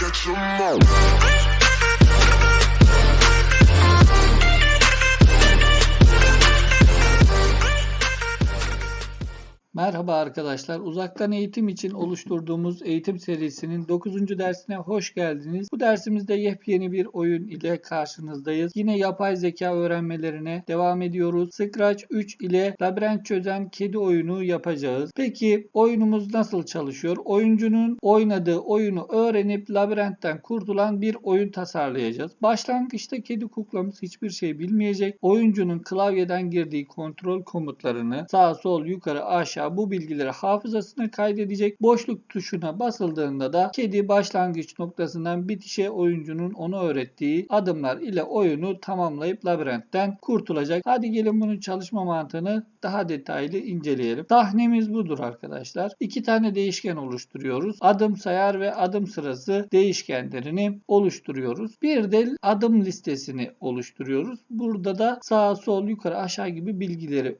catch 'em all. Merhaba arkadaşlar. Uzaktan eğitim için oluşturduğumuz eğitim serisinin 9. dersine hoş geldiniz. Bu dersimizde yepyeni bir oyun ile karşınızdayız. Yine yapay zeka öğrenmelerine devam ediyoruz. Scratch 3 ile labirent çözen kedi oyunu yapacağız. Peki oyunumuz nasıl çalışıyor? Oyuncunun oynadığı oyunu öğrenip labirentten kurtulan bir oyun tasarlayacağız. Başlangıçta kedi kuklamız hiçbir şey bilmeyecek. Oyuncunun klavyeden girdiği kontrol komutlarını sağ sol yukarı aşağı bu bilgileri hafızasına kaydedecek. Boşluk tuşuna basıldığında da kedi başlangıç noktasından bitişe oyuncunun onu öğrettiği adımlar ile oyunu tamamlayıp labirentten kurtulacak. Hadi gelin bunun çalışma mantığını daha detaylı inceleyelim. Sahnemiz budur arkadaşlar. İki tane değişken oluşturuyoruz. Adım sayar ve adım sırası değişkenlerini oluşturuyoruz. Bir de adım listesini oluşturuyoruz. Burada da sağ sol yukarı aşağı gibi bilgileri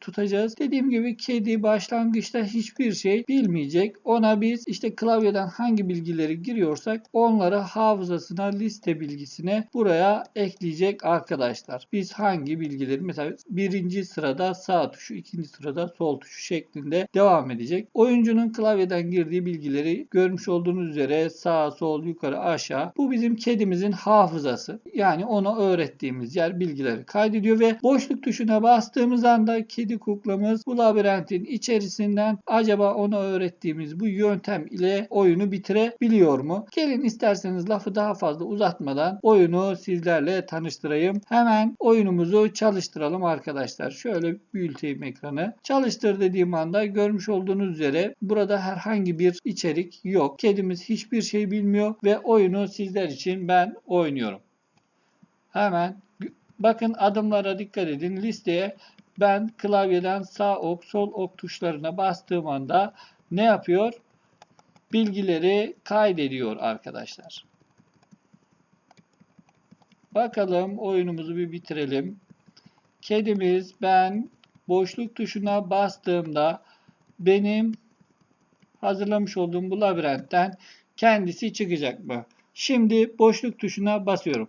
tutacağız. Dediğim gibi kedi başlangıçta hiçbir şey bilmeyecek. Ona biz işte klavyeden hangi bilgileri giriyorsak onları hafızasına liste bilgisine buraya ekleyecek arkadaşlar. Biz hangi bilgileri mesela birinci sırada sağ tuşu, ikinci sırada sol tuşu şeklinde devam edecek. Oyuncunun klavyeden girdiği bilgileri görmüş olduğunuz üzere sağ, sol, yukarı, aşağı. Bu bizim kedimizin hafızası. Yani ona öğrettiğimiz yer bilgileri kaydediyor ve boşluk tuşuna bastığımız anda kedi kuklamız bu labirentin içerisinden acaba ona öğrettiğimiz bu yöntem ile oyunu bitirebiliyor mu? Gelin isterseniz lafı daha fazla uzatmadan oyunu sizlerle tanıştırayım. Hemen oyunumuzu çalıştıralım arkadaşlar. Şöyle büyüteyim ekranı. Çalıştır dediğim anda görmüş olduğunuz üzere burada herhangi bir içerik yok. Kedimiz hiçbir şey bilmiyor ve oyunu sizler için ben oynuyorum. Hemen bakın adımlara dikkat edin. Listeye ben klavyeden sağ ok, sol ok tuşlarına bastığım anda ne yapıyor? Bilgileri kaydediyor arkadaşlar. Bakalım oyunumuzu bir bitirelim. Kedimiz ben boşluk tuşuna bastığımda benim hazırlamış olduğum bu labirentten kendisi çıkacak mı? Şimdi boşluk tuşuna basıyorum.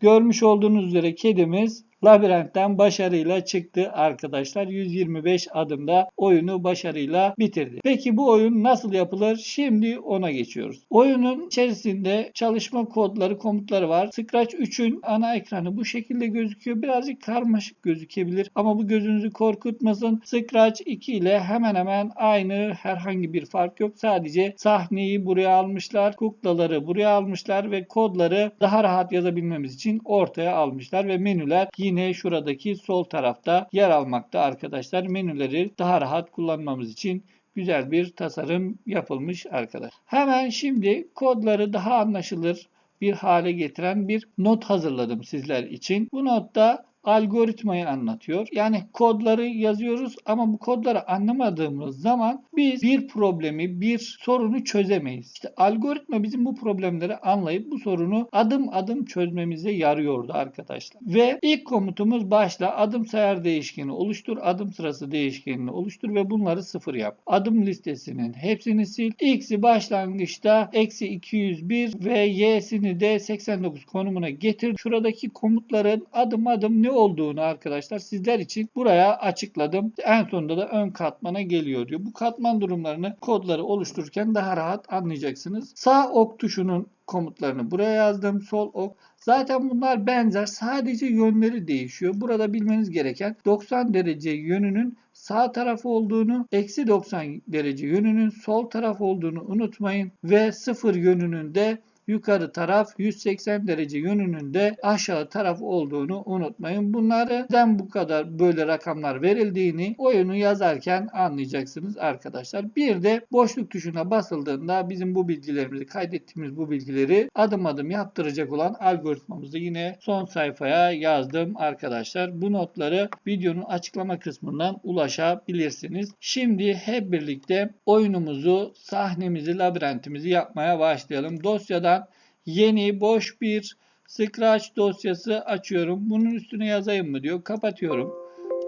Görmüş olduğunuz üzere kedimiz labirentten başarıyla çıktı arkadaşlar. 125 adımda oyunu başarıyla bitirdi. Peki bu oyun nasıl yapılır? Şimdi ona geçiyoruz. Oyunun içerisinde çalışma kodları, komutları var. Scratch 3'ün ana ekranı bu şekilde gözüküyor. Birazcık karmaşık gözükebilir ama bu gözünüzü korkutmasın. Scratch 2 ile hemen hemen aynı herhangi bir fark yok. Sadece sahneyi buraya almışlar, kuklaları buraya almışlar ve kodları daha rahat yazabilmemiz için ortaya almışlar ve menüler yine şuradaki sol tarafta yer almakta arkadaşlar. Menüleri daha rahat kullanmamız için güzel bir tasarım yapılmış arkadaş. Hemen şimdi kodları daha anlaşılır bir hale getiren bir not hazırladım sizler için. Bu notta algoritmayı anlatıyor. Yani kodları yazıyoruz ama bu kodları anlamadığımız zaman biz bir problemi, bir sorunu çözemeyiz. İşte algoritma bizim bu problemleri anlayıp bu sorunu adım adım çözmemize yarıyordu arkadaşlar. Ve ilk komutumuz başla adım sayar değişkeni oluştur, adım sırası değişkenini oluştur ve bunları sıfır yap. Adım listesinin hepsini sil. X'i başlangıçta eksi 201 ve Y'sini de 89 konumuna getir. Şuradaki komutların adım adım ne olduğunu arkadaşlar sizler için buraya açıkladım. En sonunda da ön katmana geliyor diyor. Bu katman durumlarını kodları oluştururken daha rahat anlayacaksınız. Sağ ok tuşunun komutlarını buraya yazdım. Sol ok. Zaten bunlar benzer. Sadece yönleri değişiyor. Burada bilmeniz gereken 90 derece yönünün sağ taraf olduğunu, eksi 90 derece yönünün sol taraf olduğunu unutmayın. Ve 0 yönünün de yukarı taraf 180 derece yönünün de aşağı taraf olduğunu unutmayın. Bunları neden bu kadar böyle rakamlar verildiğini oyunu yazarken anlayacaksınız arkadaşlar. Bir de boşluk tuşuna basıldığında bizim bu bilgilerimizi kaydettiğimiz bu bilgileri adım adım yaptıracak olan algoritmamızı yine son sayfaya yazdım arkadaşlar. Bu notları videonun açıklama kısmından ulaşabilirsiniz. Şimdi hep birlikte oyunumuzu, sahnemizi, labirentimizi yapmaya başlayalım. Dosyadan yeni boş bir Scratch dosyası açıyorum. Bunun üstüne yazayım mı diyor. Kapatıyorum.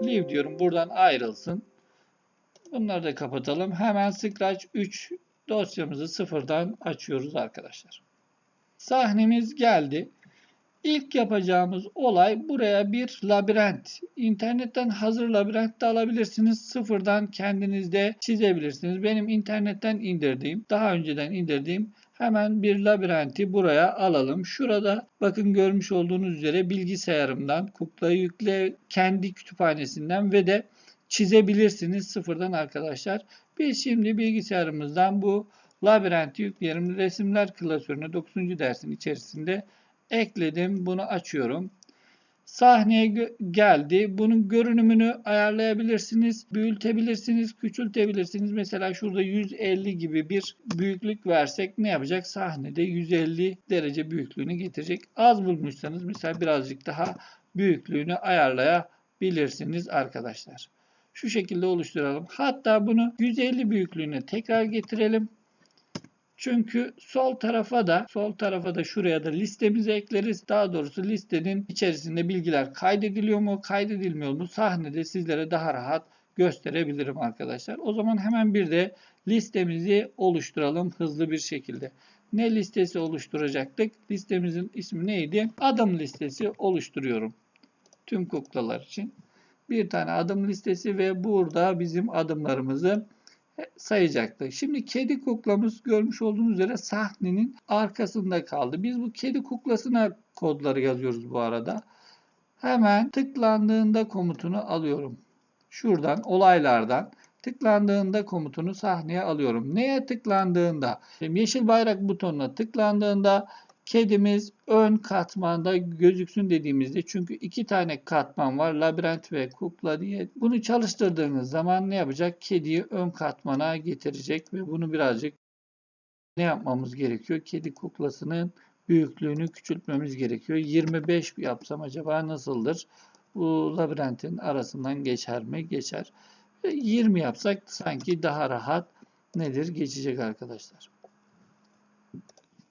Leave diyorum. Buradan ayrılsın. Bunları da kapatalım. Hemen Scratch 3 dosyamızı sıfırdan açıyoruz arkadaşlar. Sahnemiz geldi. İlk yapacağımız olay buraya bir labirent. İnternetten hazır labirent de alabilirsiniz. Sıfırdan kendinizde çizebilirsiniz. Benim internetten indirdiğim, daha önceden indirdiğim hemen bir labirenti buraya alalım. Şurada bakın görmüş olduğunuz üzere bilgisayarımdan kuklayı yükle kendi kütüphanesinden ve de çizebilirsiniz sıfırdan arkadaşlar. Biz şimdi bilgisayarımızdan bu labirenti yükleyelim. Resimler klasörüne 9. dersin içerisinde ekledim. Bunu açıyorum. Sahneye geldi. Bunun görünümünü ayarlayabilirsiniz. Büyütebilirsiniz, küçültebilirsiniz. Mesela şurada 150 gibi bir büyüklük versek ne yapacak? Sahnede 150 derece büyüklüğünü getirecek. Az bulmuşsanız mesela birazcık daha büyüklüğünü ayarlayabilirsiniz arkadaşlar. Şu şekilde oluşturalım. Hatta bunu 150 büyüklüğüne tekrar getirelim. Çünkü sol tarafa da sol tarafa da şuraya da listemizi ekleriz. Daha doğrusu listenin içerisinde bilgiler kaydediliyor mu, kaydedilmiyor mu sahnede sizlere daha rahat gösterebilirim arkadaşlar. O zaman hemen bir de listemizi oluşturalım hızlı bir şekilde. Ne listesi oluşturacaktık? Listemizin ismi neydi? Adım listesi oluşturuyorum. Tüm kuklalar için. Bir tane adım listesi ve burada bizim adımlarımızı sayacaktı. Şimdi kedi kuklamız görmüş olduğunuz üzere sahnenin arkasında kaldı. Biz bu kedi kuklasına kodları yazıyoruz bu arada. Hemen tıklandığında komutunu alıyorum. Şuradan olaylardan tıklandığında komutunu sahneye alıyorum. Neye tıklandığında? Yeşil bayrak butonuna tıklandığında Kedimiz ön katmanda gözüksün dediğimizde çünkü iki tane katman var labirent ve kukla diye. Bunu çalıştırdığınız zaman ne yapacak? Kediyi ön katmana getirecek ve bunu birazcık ne yapmamız gerekiyor? Kedi kuklasının büyüklüğünü küçültmemiz gerekiyor. 25 yapsam acaba nasıldır? Bu labirentin arasından geçer mi? Geçer. 20 yapsak sanki daha rahat nedir? Geçecek arkadaşlar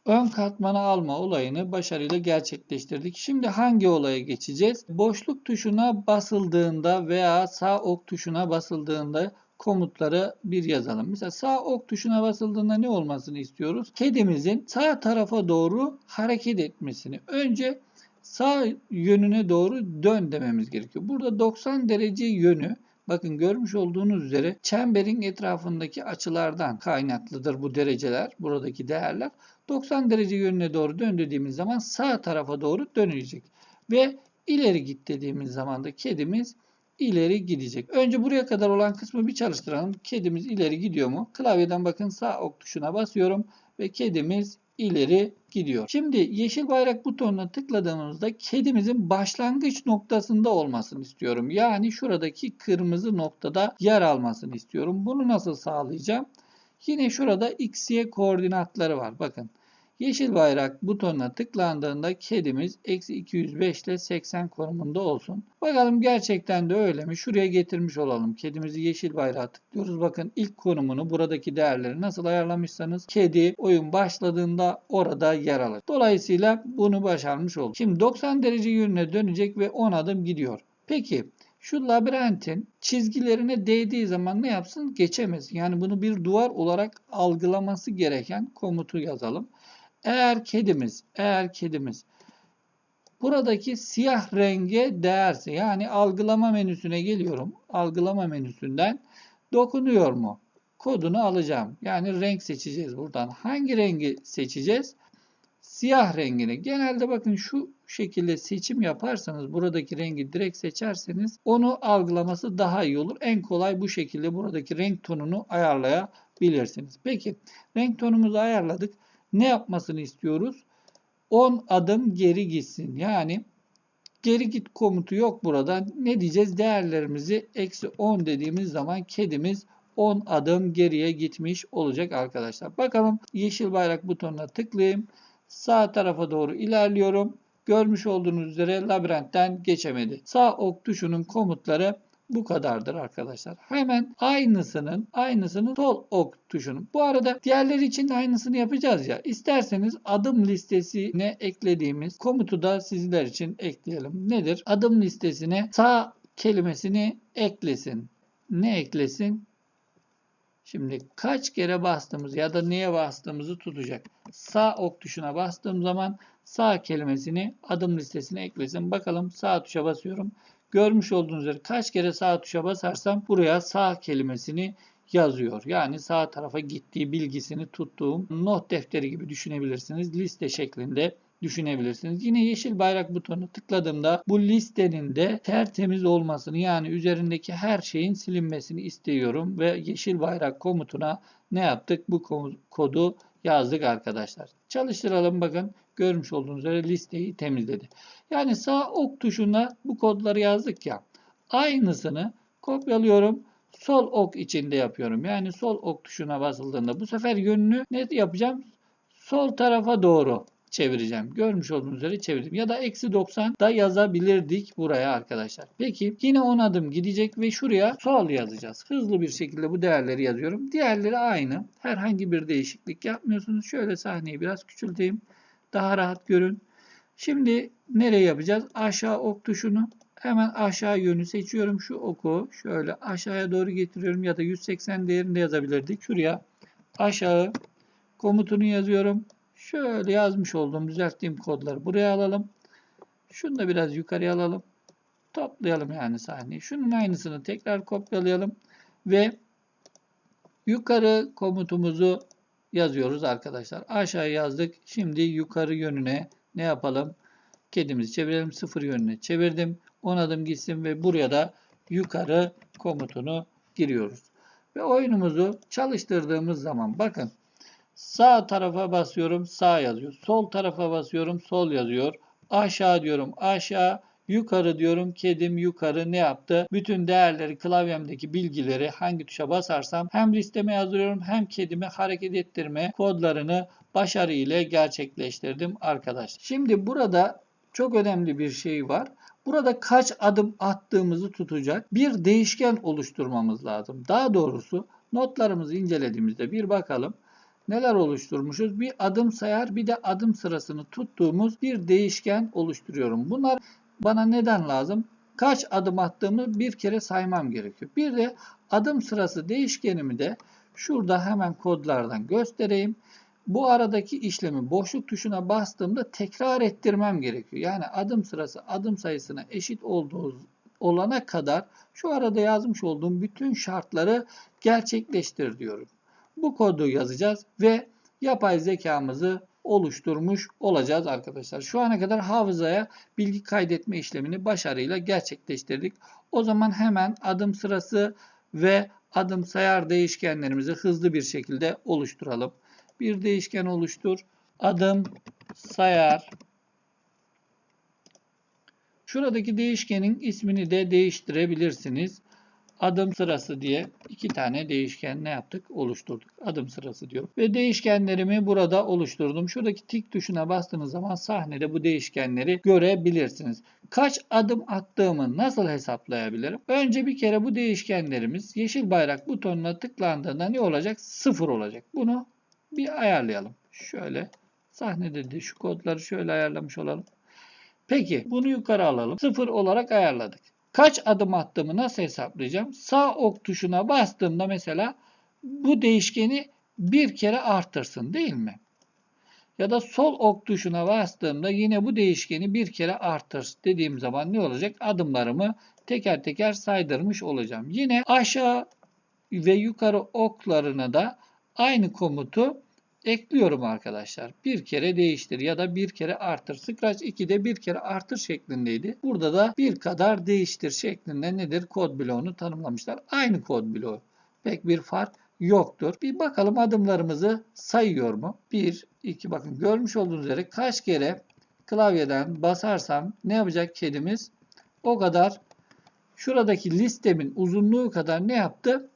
ön katmanı alma olayını başarıyla gerçekleştirdik. Şimdi hangi olaya geçeceğiz? Boşluk tuşuna basıldığında veya sağ ok tuşuna basıldığında komutları bir yazalım. Mesela sağ ok tuşuna basıldığında ne olmasını istiyoruz? Kedimizin sağ tarafa doğru hareket etmesini. Önce sağ yönüne doğru dön dememiz gerekiyor. Burada 90 derece yönü Bakın görmüş olduğunuz üzere çemberin etrafındaki açılardan kaynaklıdır bu dereceler, buradaki değerler. 90 derece yönüne doğru dön dediğimiz zaman sağ tarafa doğru dönecek. Ve ileri git dediğimiz zaman da kedimiz ileri gidecek. Önce buraya kadar olan kısmı bir çalıştıralım. Kedimiz ileri gidiyor mu? Klavyeden bakın sağ ok tuşuna basıyorum ve kedimiz ileri gidiyor. Şimdi yeşil bayrak butonuna tıkladığımızda kedimizin başlangıç noktasında olmasını istiyorum. Yani şuradaki kırmızı noktada yer almasını istiyorum. Bunu nasıl sağlayacağım? Yine şurada x, y koordinatları var. Bakın Yeşil bayrak butonuna tıklandığında kedimiz eksi 205 ile 80 konumunda olsun. Bakalım gerçekten de öyle mi? Şuraya getirmiş olalım. Kedimizi yeşil bayrağa tıklıyoruz. Bakın ilk konumunu buradaki değerleri nasıl ayarlamışsanız kedi oyun başladığında orada yer alır. Dolayısıyla bunu başarmış olduk. Şimdi 90 derece yönüne dönecek ve 10 adım gidiyor. Peki şu labirentin çizgilerine değdiği zaman ne yapsın? Geçemez. Yani bunu bir duvar olarak algılaması gereken komutu yazalım. Eğer kedimiz, eğer kedimiz buradaki siyah renge değerse yani algılama menüsüne geliyorum. Algılama menüsünden dokunuyor mu? Kodunu alacağım. Yani renk seçeceğiz buradan. Hangi rengi seçeceğiz? Siyah rengini. Genelde bakın şu şekilde seçim yaparsanız buradaki rengi direkt seçerseniz onu algılaması daha iyi olur. En kolay bu şekilde buradaki renk tonunu ayarlayabilirsiniz. Peki renk tonumuzu ayarladık ne yapmasını istiyoruz? 10 adım geri gitsin. Yani geri git komutu yok burada. Ne diyeceğiz? Değerlerimizi eksi 10 dediğimiz zaman kedimiz 10 adım geriye gitmiş olacak arkadaşlar. Bakalım yeşil bayrak butonuna tıklayayım. Sağ tarafa doğru ilerliyorum. Görmüş olduğunuz üzere labirentten geçemedi. Sağ ok tuşunun komutları bu kadardır arkadaşlar. Hemen aynısının aynısının sol ok tuşunun. Bu arada diğerleri için de aynısını yapacağız ya. İsterseniz adım listesine eklediğimiz komutu da sizler için ekleyelim. Nedir? Adım listesine sağ kelimesini eklesin. Ne eklesin? Şimdi kaç kere bastığımız ya da neye bastığımızı tutacak. Sağ ok tuşuna bastığım zaman sağ kelimesini adım listesine eklesin. Bakalım sağ tuşa basıyorum. Görmüş olduğunuz üzere kaç kere sağ tuşa basarsam buraya sağ kelimesini yazıyor. Yani sağ tarafa gittiği bilgisini tuttuğum not defteri gibi düşünebilirsiniz. Liste şeklinde düşünebilirsiniz. Yine yeşil bayrak butonuna tıkladığımda bu listenin de tertemiz olmasını yani üzerindeki her şeyin silinmesini istiyorum ve yeşil bayrak komutuna ne yaptık? Bu kodu yazdık arkadaşlar. Çalıştıralım bakın. Görmüş olduğunuz üzere listeyi temizledi. Yani sağ ok tuşuna bu kodları yazdık ya. Aynısını kopyalıyorum. Sol ok içinde yapıyorum. Yani sol ok tuşuna basıldığında bu sefer yönünü ne yapacağım? Sol tarafa doğru çevireceğim. Görmüş olduğunuz üzere çevirdim. Ya da eksi 90 da yazabilirdik buraya arkadaşlar. Peki yine 10 adım gidecek ve şuraya sol yazacağız. Hızlı bir şekilde bu değerleri yazıyorum. Diğerleri aynı. Herhangi bir değişiklik yapmıyorsunuz. Şöyle sahneyi biraz küçülteyim. Daha rahat görün. Şimdi nereye yapacağız? Aşağı ok tuşunu hemen aşağı yönü seçiyorum. Şu oku şöyle aşağıya doğru getiriyorum ya da 180 değerinde yazabilirdik. Şuraya aşağı komutunu yazıyorum. Şöyle yazmış olduğum düzelttiğim kodları buraya alalım. Şunu da biraz yukarıya alalım. Toplayalım yani sahneyi. Şunun aynısını tekrar kopyalayalım. Ve yukarı komutumuzu yazıyoruz arkadaşlar. Aşağı yazdık. Şimdi yukarı yönüne ne yapalım? Kedimizi çevirelim. Sıfır yönüne çevirdim. 10 adım gitsin ve buraya da yukarı komutunu giriyoruz. Ve oyunumuzu çalıştırdığımız zaman bakın Sağ tarafa basıyorum sağ yazıyor. Sol tarafa basıyorum sol yazıyor. Aşağı diyorum aşağı. Yukarı diyorum kedim yukarı ne yaptı? Bütün değerleri klavyemdeki bilgileri hangi tuşa basarsam hem listeme yazıyorum hem kedimi hareket ettirme kodlarını başarı ile gerçekleştirdim arkadaşlar. Şimdi burada çok önemli bir şey var. Burada kaç adım attığımızı tutacak bir değişken oluşturmamız lazım. Daha doğrusu notlarımızı incelediğimizde bir bakalım neler oluşturmuşuz? Bir adım sayar bir de adım sırasını tuttuğumuz bir değişken oluşturuyorum. Bunlar bana neden lazım? Kaç adım attığımı bir kere saymam gerekiyor. Bir de adım sırası değişkenimi de şurada hemen kodlardan göstereyim. Bu aradaki işlemi boşluk tuşuna bastığımda tekrar ettirmem gerekiyor. Yani adım sırası adım sayısına eşit olduğu olana kadar şu arada yazmış olduğum bütün şartları gerçekleştir diyorum. Bu kodu yazacağız ve yapay zekamızı oluşturmuş olacağız arkadaşlar. Şu ana kadar hafızaya bilgi kaydetme işlemini başarıyla gerçekleştirdik. O zaman hemen adım sırası ve adım sayar değişkenlerimizi hızlı bir şekilde oluşturalım. Bir değişken oluştur. Adım sayar Şuradaki değişkenin ismini de değiştirebilirsiniz adım sırası diye iki tane değişken ne yaptık? Oluşturduk. Adım sırası diyorum. Ve değişkenlerimi burada oluşturdum. Şuradaki tik tuşuna bastığınız zaman sahnede bu değişkenleri görebilirsiniz. Kaç adım attığımı nasıl hesaplayabilirim? Önce bir kere bu değişkenlerimiz yeşil bayrak butonuna tıklandığında ne olacak? Sıfır olacak. Bunu bir ayarlayalım. Şöyle sahnede de şu kodları şöyle ayarlamış olalım. Peki bunu yukarı alalım. Sıfır olarak ayarladık. Kaç adım attığımı nasıl hesaplayacağım? Sağ ok tuşuna bastığımda mesela bu değişkeni bir kere artırsın değil mi? Ya da sol ok tuşuna bastığımda yine bu değişkeni bir kere artır dediğim zaman ne olacak? Adımlarımı teker teker saydırmış olacağım. Yine aşağı ve yukarı oklarına da aynı komutu ekliyorum arkadaşlar. Bir kere değiştir ya da bir kere artır. Scratch 2'de bir kere artır şeklindeydi. Burada da bir kadar değiştir şeklinde nedir? Kod bloğunu tanımlamışlar. Aynı kod bloğu. Pek bir fark yoktur. Bir bakalım adımlarımızı sayıyor mu? 1, 2 bakın görmüş olduğunuz üzere kaç kere klavyeden basarsam ne yapacak kedimiz? O kadar şuradaki listemin uzunluğu kadar ne yaptı?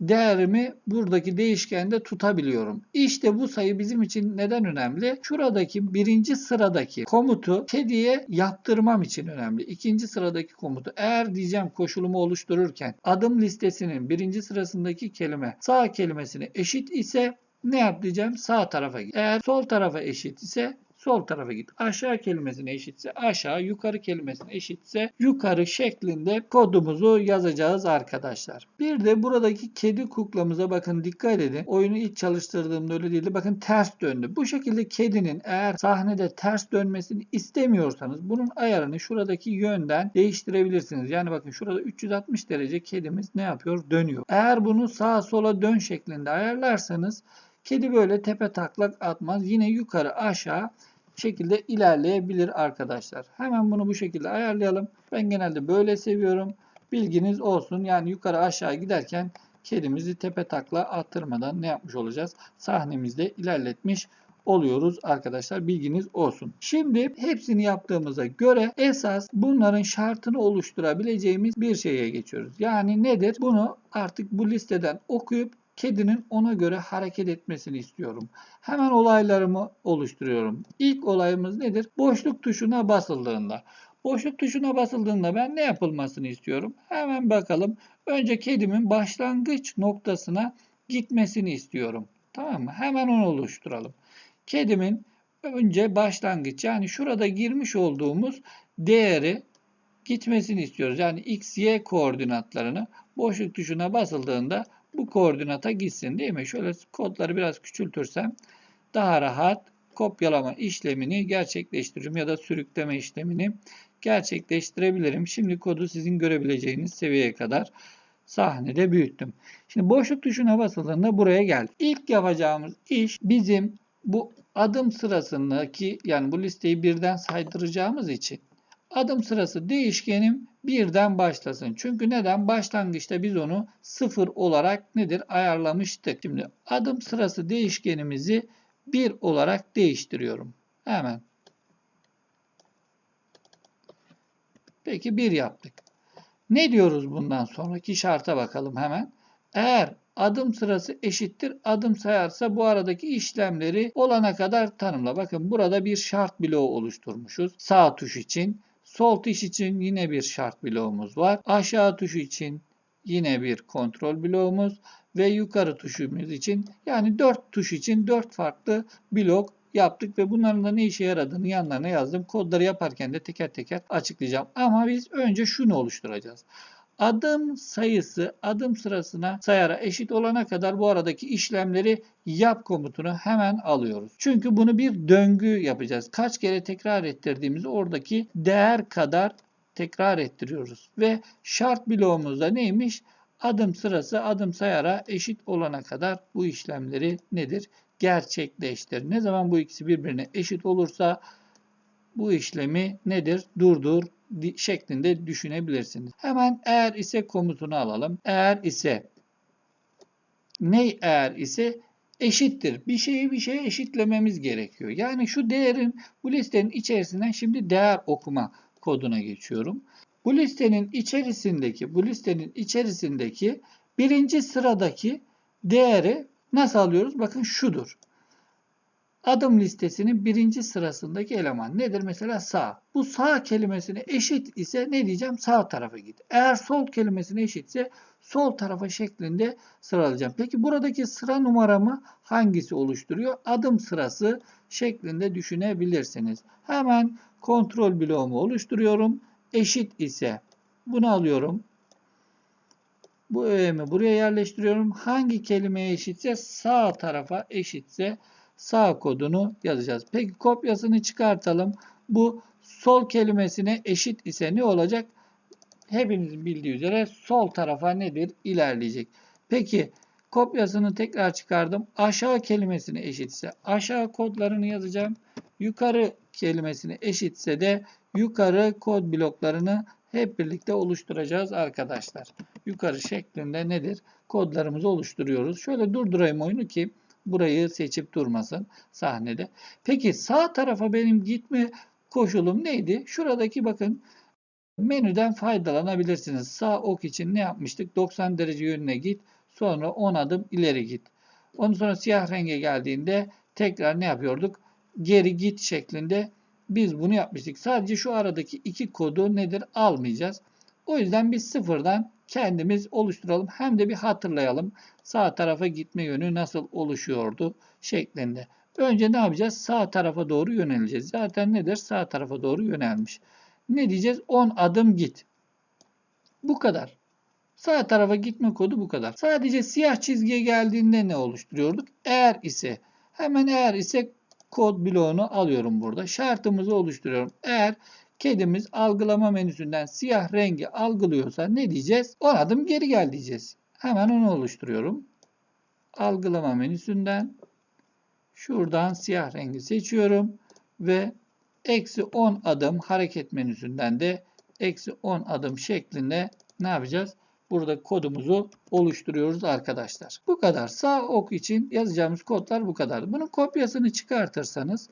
Değerimi buradaki değişkende tutabiliyorum. İşte bu sayı bizim için neden önemli? Şuradaki birinci sıradaki komutu kediye yaptırmam için önemli. İkinci sıradaki komutu eğer diyeceğim koşulumu oluştururken adım listesinin birinci sırasındaki kelime sağ kelimesine eşit ise ne yap diyeceğim? Sağ tarafa git. Eğer sol tarafa eşit ise sol tarafa git. Aşağı kelimesine eşitse aşağı, yukarı kelimesine eşitse yukarı şeklinde kodumuzu yazacağız arkadaşlar. Bir de buradaki kedi kuklamıza bakın dikkat edin. Oyunu ilk çalıştırdığımda öyle değildi. Bakın ters döndü. Bu şekilde kedinin eğer sahnede ters dönmesini istemiyorsanız bunun ayarını şuradaki yönden değiştirebilirsiniz. Yani bakın şurada 360 derece kedimiz ne yapıyor? Dönüyor. Eğer bunu sağa sola dön şeklinde ayarlarsanız kedi böyle tepe taklak atmaz. Yine yukarı aşağı şekilde ilerleyebilir arkadaşlar. Hemen bunu bu şekilde ayarlayalım. Ben genelde böyle seviyorum. Bilginiz olsun. Yani yukarı aşağı giderken kedimizi tepe takla attırmadan ne yapmış olacağız? Sahnemizde ilerletmiş oluyoruz arkadaşlar. Bilginiz olsun. Şimdi hepsini yaptığımıza göre esas bunların şartını oluşturabileceğimiz bir şeye geçiyoruz. Yani nedir? Bunu artık bu listeden okuyup kedinin ona göre hareket etmesini istiyorum. Hemen olaylarımı oluşturuyorum. İlk olayımız nedir? Boşluk tuşuna basıldığında. Boşluk tuşuna basıldığında ben ne yapılmasını istiyorum? Hemen bakalım. Önce kedimin başlangıç noktasına gitmesini istiyorum. Tamam mı? Hemen onu oluşturalım. Kedimin önce başlangıç yani şurada girmiş olduğumuz değeri gitmesini istiyoruz. Yani x, y koordinatlarını boşluk tuşuna basıldığında bu koordinata gitsin değil mi? Şöyle kodları biraz küçültürsem daha rahat kopyalama işlemini gerçekleştiririm ya da sürükleme işlemini gerçekleştirebilirim. Şimdi kodu sizin görebileceğiniz seviyeye kadar sahnede büyüttüm. Şimdi boşluk tuşuna basıldığında buraya geldi. İlk yapacağımız iş bizim bu adım sırasındaki yani bu listeyi birden saydıracağımız için adım sırası değişkenim birden başlasın. Çünkü neden? Başlangıçta biz onu sıfır olarak nedir? Ayarlamıştık. Şimdi adım sırası değişkenimizi bir olarak değiştiriyorum. Hemen. Peki bir yaptık. Ne diyoruz bundan sonraki şarta bakalım hemen. Eğer adım sırası eşittir adım sayarsa bu aradaki işlemleri olana kadar tanımla. Bakın burada bir şart bloğu oluşturmuşuz. Sağ tuş için. Sol tuş için yine bir şart bloğumuz var. Aşağı tuşu için yine bir kontrol bloğumuz ve yukarı tuşumuz için yani 4 tuş için 4 farklı blok yaptık ve bunların da ne işe yaradığını yanlarına yazdım. Kodları yaparken de teker teker açıklayacağım. Ama biz önce şunu oluşturacağız. Adım sayısı adım sırasına sayara eşit olana kadar bu aradaki işlemleri yap komutunu hemen alıyoruz. Çünkü bunu bir döngü yapacağız. Kaç kere tekrar ettirdiğimiz oradaki değer kadar tekrar ettiriyoruz. Ve şart bloğumuzda neymiş? Adım sırası adım sayara eşit olana kadar bu işlemleri nedir? Gerçekleştir. Ne zaman bu ikisi birbirine eşit olursa bu işlemi nedir? Durdur şeklinde düşünebilirsiniz. Hemen eğer ise komutunu alalım. Eğer ise ne eğer ise eşittir. Bir şeyi bir şeye eşitlememiz gerekiyor. Yani şu değerin bu listenin içerisinden şimdi değer okuma koduna geçiyorum. Bu listenin içerisindeki bu listenin içerisindeki birinci sıradaki değeri nasıl alıyoruz? Bakın şudur. Adım listesinin birinci sırasındaki eleman nedir? Mesela sağ. Bu sağ kelimesine eşit ise ne diyeceğim? Sağ tarafa git. Eğer sol kelimesine eşitse sol tarafa şeklinde sıralayacağım. Peki buradaki sıra numaramı hangisi oluşturuyor? Adım sırası şeklinde düşünebilirsiniz. Hemen kontrol bloğumu oluşturuyorum. Eşit ise bunu alıyorum. Bu öğemi buraya yerleştiriyorum. Hangi kelimeye eşitse sağ tarafa eşitse sağ kodunu yazacağız. Peki kopyasını çıkartalım. Bu sol kelimesine eşit ise ne olacak? Hepinizin bildiği üzere sol tarafa nedir? İlerleyecek. Peki kopyasını tekrar çıkardım. Aşağı kelimesine eşitse aşağı kodlarını yazacağım. Yukarı kelimesine eşitse de yukarı kod bloklarını hep birlikte oluşturacağız arkadaşlar. Yukarı şeklinde nedir? Kodlarımızı oluşturuyoruz. Şöyle durdurayım oyunu ki burayı seçip durmasın sahnede. Peki sağ tarafa benim gitme koşulum neydi? Şuradaki bakın menüden faydalanabilirsiniz. Sağ ok için ne yapmıştık? 90 derece yönüne git. Sonra 10 adım ileri git. Ondan sonra siyah renge geldiğinde tekrar ne yapıyorduk? Geri git şeklinde biz bunu yapmıştık. Sadece şu aradaki iki kodu nedir? Almayacağız. O yüzden biz sıfırdan kendimiz oluşturalım. Hem de bir hatırlayalım. Sağ tarafa gitme yönü nasıl oluşuyordu şeklinde. Önce ne yapacağız? Sağ tarafa doğru yöneleceğiz. Zaten nedir? Sağ tarafa doğru yönelmiş. Ne diyeceğiz? 10 adım git. Bu kadar. Sağ tarafa gitme kodu bu kadar. Sadece siyah çizgiye geldiğinde ne oluşturuyorduk? Eğer ise hemen eğer ise kod bloğunu alıyorum burada. Şartımızı oluşturuyorum. Eğer kedimiz algılama menüsünden siyah rengi algılıyorsa ne diyeceğiz? 10 adım geri gel diyeceğiz. Hemen onu oluşturuyorum. Algılama menüsünden şuradan siyah rengi seçiyorum ve eksi 10 adım hareket menüsünden de eksi 10 adım şeklinde ne yapacağız? Burada kodumuzu oluşturuyoruz arkadaşlar. Bu kadar. Sağ ok için yazacağımız kodlar bu kadar. Bunun kopyasını çıkartırsanız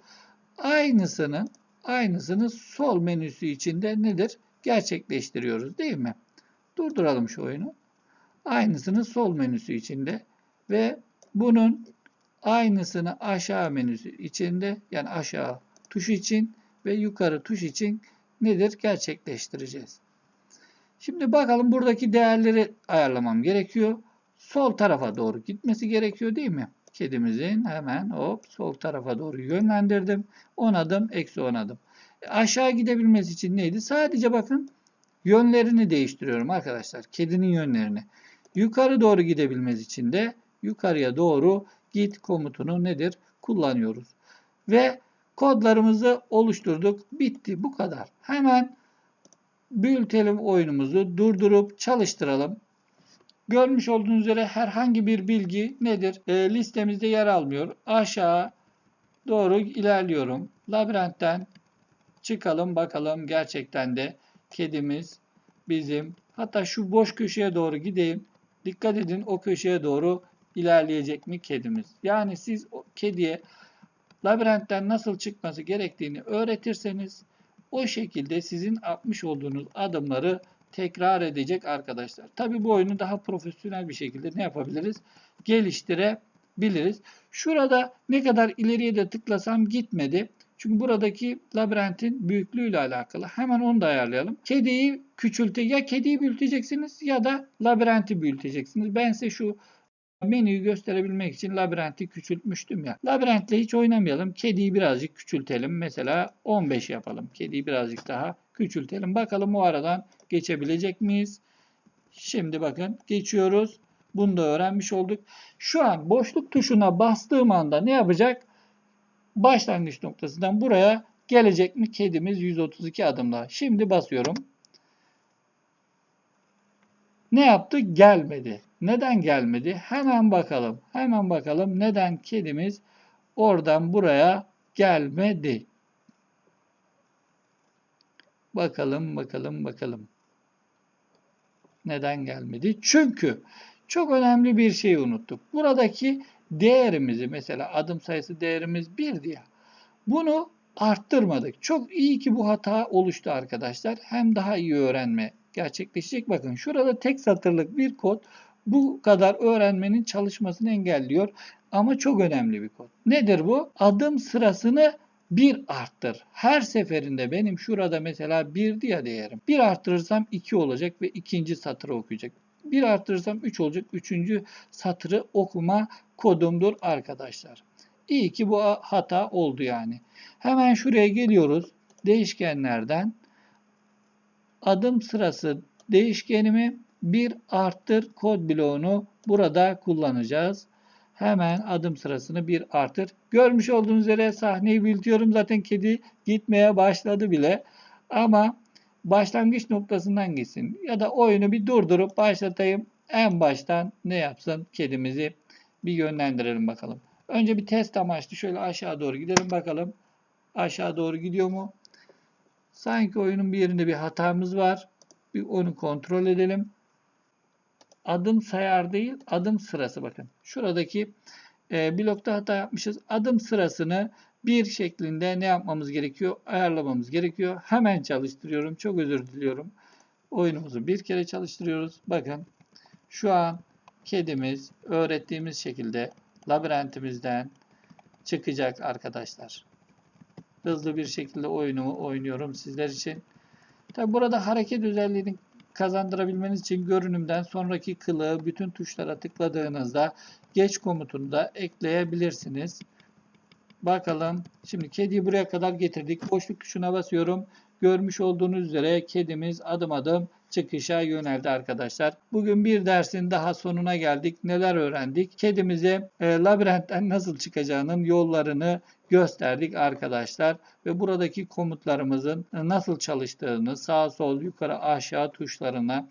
aynısını aynısını sol menüsü içinde nedir? Gerçekleştiriyoruz değil mi? Durduralım şu oyunu. Aynısını sol menüsü içinde ve bunun aynısını aşağı menüsü içinde yani aşağı tuş için ve yukarı tuş için nedir? Gerçekleştireceğiz. Şimdi bakalım buradaki değerleri ayarlamam gerekiyor. Sol tarafa doğru gitmesi gerekiyor değil mi? Kedimizin hemen hop sol tarafa doğru yönlendirdim. 10 adım eksi 10 adım. E, aşağı gidebilmesi için neydi? Sadece bakın yönlerini değiştiriyorum arkadaşlar. Kedinin yönlerini. Yukarı doğru gidebilmesi için de yukarıya doğru git komutunu nedir? Kullanıyoruz. Ve kodlarımızı oluşturduk. Bitti. Bu kadar. Hemen büyütelim oyunumuzu. Durdurup çalıştıralım. Görmüş olduğunuz üzere herhangi bir bilgi nedir? E, listemizde yer almıyor. Aşağı doğru ilerliyorum. Labirentten çıkalım bakalım gerçekten de kedimiz bizim. Hatta şu boş köşeye doğru gideyim. Dikkat edin o köşeye doğru ilerleyecek mi kedimiz? Yani siz o kediye labirentten nasıl çıkması gerektiğini öğretirseniz o şekilde sizin atmış olduğunuz adımları tekrar edecek arkadaşlar. Tabi bu oyunu daha profesyonel bir şekilde ne yapabiliriz? Geliştirebiliriz. Şurada ne kadar ileriye de tıklasam gitmedi. Çünkü buradaki labirentin büyüklüğüyle alakalı. Hemen onu da ayarlayalım. Kediyi küçülte ya kediyi büyüteceksiniz ya da labirenti büyüteceksiniz. Ben size şu menüyü gösterebilmek için labirenti küçültmüştüm ya. Labirentle hiç oynamayalım. Kediyi birazcık küçültelim. Mesela 15 yapalım. Kediyi birazcık daha küçültelim. Bakalım o aradan geçebilecek miyiz? Şimdi bakın geçiyoruz. Bunu da öğrenmiş olduk. Şu an boşluk tuşuna bastığım anda ne yapacak? Başlangıç noktasından buraya gelecek mi kedimiz 132 adımda. Şimdi basıyorum. Ne yaptı? Gelmedi. Neden gelmedi? Hemen bakalım. Hemen bakalım neden kedimiz oradan buraya gelmedi. Bakalım, bakalım, bakalım. Neden gelmedi? Çünkü çok önemli bir şeyi unuttuk. Buradaki değerimizi mesela adım sayısı değerimiz 1 diye. Bunu arttırmadık. Çok iyi ki bu hata oluştu arkadaşlar. Hem daha iyi öğrenme gerçekleşecek. Bakın şurada tek satırlık bir kod bu kadar öğrenmenin çalışmasını engelliyor. Ama çok önemli bir kod. Nedir bu? Adım sırasını bir arttır. Her seferinde benim şurada mesela 1 diye değerim. Bir arttırırsam 2 olacak ve ikinci satırı okuyacak. Bir arttırırsam 3 olacak. Üçüncü satırı okuma kodumdur arkadaşlar. İyi ki bu hata oldu yani. Hemen şuraya geliyoruz. Değişkenlerden adım sırası değişkenimi bir arttır kod bloğunu burada kullanacağız. Hemen adım sırasını bir artır. Görmüş olduğunuz üzere sahneyi büyütüyorum. Zaten kedi gitmeye başladı bile. Ama başlangıç noktasından gitsin. Ya da oyunu bir durdurup başlatayım. En baştan ne yapsın kedimizi bir yönlendirelim bakalım. Önce bir test amaçlı şöyle aşağı doğru gidelim bakalım. Aşağı doğru gidiyor mu? Sanki oyunun bir yerinde bir hatamız var. Bir onu kontrol edelim adım sayar değil adım sırası bakın. Şuradaki e, blokta hata yapmışız. Adım sırasını bir şeklinde ne yapmamız gerekiyor? Ayarlamamız gerekiyor. Hemen çalıştırıyorum. Çok özür diliyorum. Oyunumuzu bir kere çalıştırıyoruz. Bakın şu an kedimiz öğrettiğimiz şekilde labirentimizden çıkacak arkadaşlar. Hızlı bir şekilde oyunumu oynuyorum sizler için. Tabi burada hareket özelliğini kazandırabilmeniz için görünümden sonraki kılığı bütün tuşlara tıkladığınızda geç komutunu da ekleyebilirsiniz. Bakalım. Şimdi kediyi buraya kadar getirdik. Boşluk tuşuna basıyorum. Görmüş olduğunuz üzere kedimiz adım adım çıkışa yöneldi arkadaşlar. Bugün bir dersin daha sonuna geldik. Neler öğrendik? Kedimize e, labirentten nasıl çıkacağının yollarını gösterdik arkadaşlar. Ve buradaki komutlarımızın nasıl çalıştığını sağ sol yukarı aşağı tuşlarına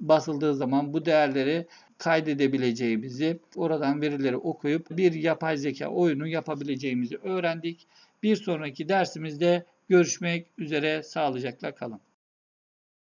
basıldığı zaman bu değerleri kaydedebileceğimizi, oradan verileri okuyup bir yapay zeka oyunu yapabileceğimizi öğrendik. Bir sonraki dersimizde görüşmek üzere sağlıcakla kalın.